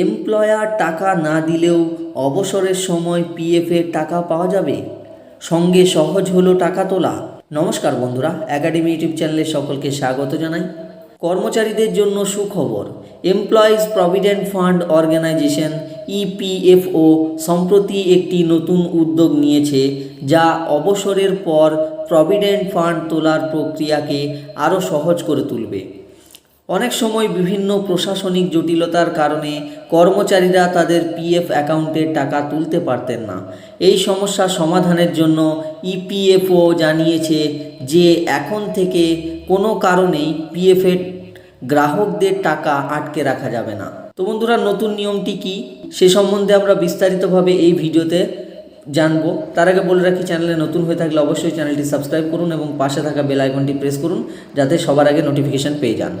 Employer টাকা না দিলেও অবসরের সময় পিএফের টাকা পাওয়া যাবে? সঙ্গে সহজ হলো টাকা তোলা। নমস্কার বন্ধুরা একাডেমি ইউটিউব চ্যানেলে সকলকে স্বাগত জানাই। কর্মচারীদের জন্য সুখবর। Employees provident fund organisation EPFO সম্প্রতি একটি নতুন উদ্যোগ নিয়েছে, যা অবসরের পর প্রভিডেন্ট ফান্ড তোলার প্রক্রিয়াকে আরও সহজ করে তুলবে। অনেক সময় বিভিন্ন প্রশাসনিক জটিলতার কারণে কর্মচারীরা তাদের পিএফ অ্যাকাউন্টের টাকা তুলতে পারতেন না। এই সমস্যা সমাধানের জন্য ইপিএফও জানিয়েছে যে এখন থেকে কোনো কারণেই পিএফের গ্রাহকদের টাকা আটকে রাখা যাবে না। তো বন্ধুরা, নতুন নিয়মটি কি? সে সম্বন্ধে আমরা বিস্তারিতভাবে এই ভিডিওতে জানব। তার আগে বলে রাখি, চ্যানেলে নতুন হয়ে থাকলে অবশ্যই চ্যানেলটি সাবস্ক্রাইব করুন এবং পাশে থাকা বেল আইকনটি প্রেস করুন যাতে সবার আগে নোটিফিকেশন পেয়ে যান।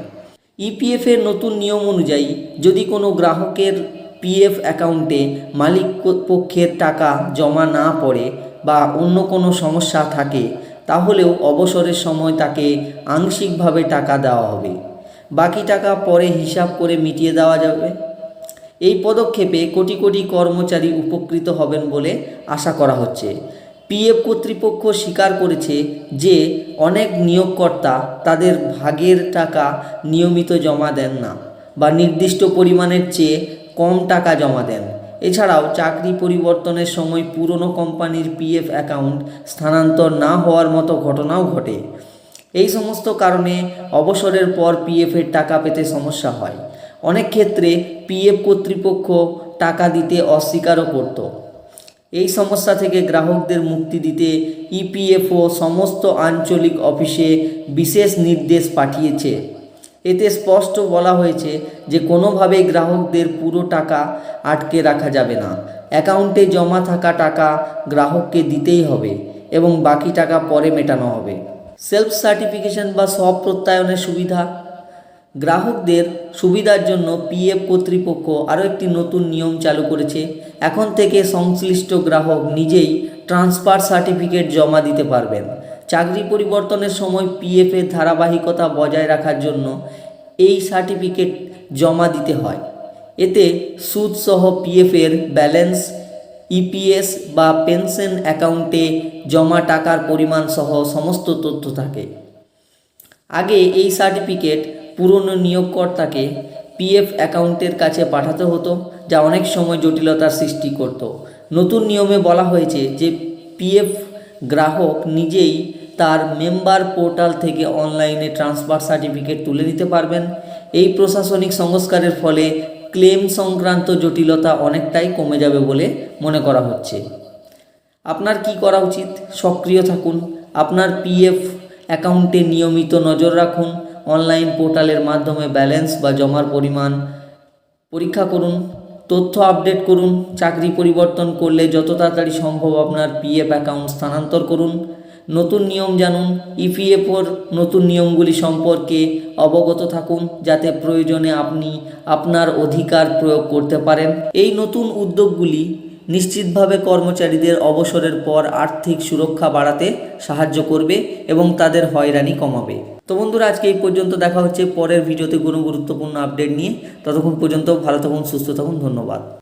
ইপিএফ এর নতুন নিয়ম অনুযায়ী, যদি কোনো গ্রাহকের পিএফ অ্যাকাউন্টে মালিক পক্ষের টাকা জমা না পড়ে বা অন্য কোনো সমস্যা থাকে, তাহলেও অবসরের সময় তাকে আংশিকভাবে টাকা দেওয়া হবে। বাকি টাকা পরে হিসাব করে মিটিয়ে দেওয়া যাবে। এই পদক্ষেপে কোটি কোটি কর্মচারী উপকৃত হবেন বলে আশা করা হচ্ছে। পিএফ কর্তৃপক্ষ স্বীকার করেছে যে অনেক নিয়োগকর্তা তাদের ভাগের টাকা নিয়মিত জমা দেন না বা নির্দিষ্ট পরিমাণের চেয়ে কম টাকা জমা দেন। এছাড়াও চাকরি পরিবর্তনের সময় পুরনো কোম্পানির পিএফ অ্যাকাউন্ট স্থানান্তর না হওয়ার মতো ঘটনাও ঘটে। এই সমস্ত কারণে অবসরের পর পিএফের টাকা পেতে সমস্যা হয়। অনেক ক্ষেত্রে পিএফ কর্তৃপক্ষ টাকা দিতে অস্বীকারও করত। এই সমস্যা থেকে গ্রাহকদের মুক্তি দিতে ইপিএফও সমস্ত আঞ্চলিক অফিসে বিশেষ নির্দেশ পাঠিয়েছে। এতে স্পষ্ট বলা হয়েছে যে কোনোভাবেই গ্রাহকদের পুরো টাকা আটকে রাখা যাবে না। অ্যাকাউন্টে জমা থাকা টাকা গ্রাহককে দিতেই হবে এবং বাকি টাকা পরে মেটানো হবে। সেলফ সার্টিফিকেশন বা সব প্রত্যয়নের সুবিধা গ্রাহকদের সুবিধার জন্য পিএফ কর্তৃপক্ষ আরও একটি নতুন নিয়ম চালু করেছে। এখন থেকে সংশ্লিষ্ট গ্রাহক নিজেই ট্রান্সফার সার্টিফিকেট জমা দিতে পারবেন। চাকরি পরিবর্তনের সময় পিএফ এর ধারাবাহিকতা বজায় রাখার জন্য এই সার্টিফিকেট জমা দিতে হয়। এতে সুদসহ পিএফ এর ব্যালেন্স, ইপিএস বা পেনশন অ্যাকাউন্টে জমা টাকার পরিমাণ সহ সমস্ত তথ্য থাকে। আগে এই সার্টিফিকেট পুরনো নিয়োগকর্তাকে পিএফ অ্যাকাউন্টের কাছে পাঠাতে হতো, যা অনেক সময় জটিলতার সৃষ্টি করত। নতুন নিয়মে বলা হয়েছে যে পিএফ গ্রাহক নিজেই তার মেম্বার পোর্টাল থেকে অনলাইনে ট্রান্সফার সার্টিফিকেট তুলে নিতে পারবেন। এই প্রশাসনিক সংস্কারের ফলে ক্লেম সংক্রান্ত জটিলতা অনেকটাই কমে যাবে বলে মনে করা হচ্ছে। আপনার কি করা উচিত? সক্রিয় থাকুন। আপনার পিএফ অ্যাকাউন্টে নিয়মিত নজর রাখুন। অনলাইন পোর্টালের মাধ্যমে ব্যালেন্স বা জমার পরিমাণ পরীক্ষা করুন, তথ্য আপডেট করুন, চাকরি পরিবর্তন করলে যত তাড়াতাড়ি সম্ভব আপনার পিএফ অ্যাকাউন্ট স্থানান্তর করুন। নতুন নিয়ম জানুন ইপিএফওর নতুন নিয়মগুলি সম্পর্কে অবগত থাকুন, যাতে প্রয়োজনে আপনি আপনার অধিকার প্রয়োগ করতে পারেন। এই নতুন উদ্যোগগুলি নিশ্চিতভাবে কর্মচারীদের অবসরের পর আর্থিক সুরক্ষা বাড়াতে সাহায্য করবে এবং তাদের হয়রানি কমাবে। তো বন্ধুরা, আজকে এই পর্যন্ত দেখা হচ্ছে পরের ভিডিওতে কোনো গুরুত্বপূর্ণ আপডেট নিয়ে। ততক্ষণ পর্যন্ত ভালো থাকুন, সুস্থ থাকুন, ধন্যবাদ।